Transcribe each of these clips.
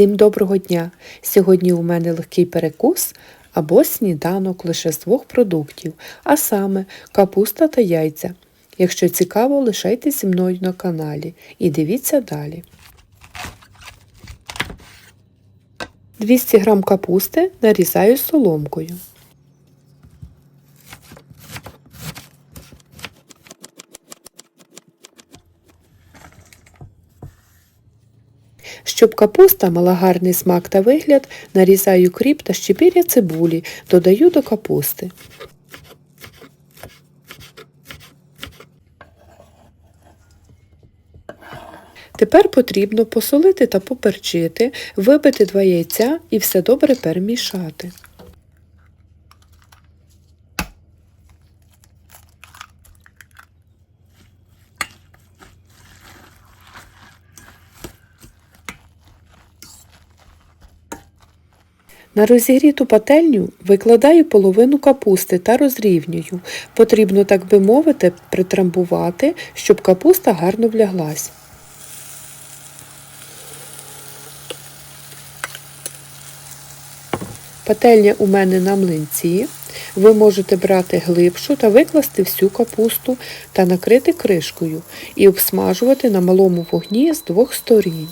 Всім доброго дня! Сьогодні у мене легкий перекус або сніданок лише з двох продуктів, а саме капуста та яйця. Якщо цікаво, лишайтесь зі мною на каналі і дивіться далі. 200 г капусти нарізаю соломкою. Щоб капуста мала гарний смак та вигляд, нарізаю кріп та щепір'я цибулі, додаю до капусти. Тепер потрібно посолити та поперчити, вибити два яйця і все добре перемішати. На розігріту пательню викладаю половину капусти та розрівнюю. Потрібно, так би мовити, притрамбувати, щоб капуста гарно вляглась. Пательня у мене на млинці. Ви можете брати глибшу та викласти всю капусту та накрити кришкою і обсмажувати на малому вогні з двох сторін.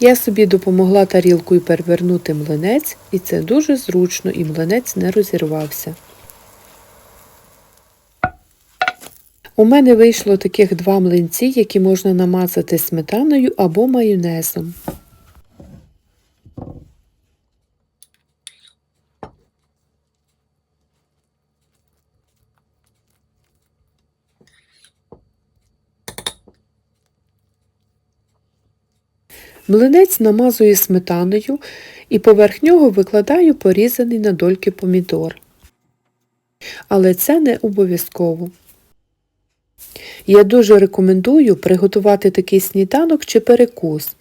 Я собі допомогла тарілкою перевернути млинець, і це дуже зручно, і млинець не розірвався. У мене вийшло таких два млинці, які можна намазати сметаною або майонезом. Млинець намазую сметаною і поверх нього викладаю порізаний на дольки помідор. Але це не обов'язково. Я дуже рекомендую приготувати такий сніданок чи перекус.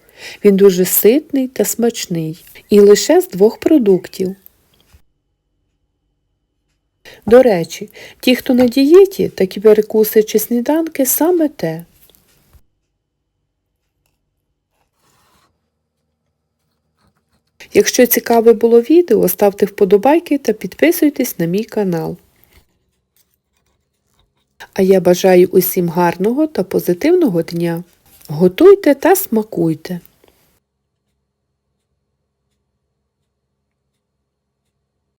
Він дуже ситний та смачний. І лише з двох продуктів. До речі, ті, хто на дієті, такі перекуси чи сніданки саме те. Якщо цікаве було відео, ставте вподобайки та підписуйтесь на мій канал. А я бажаю усім гарного та позитивного дня. Готуйте та смакуйте!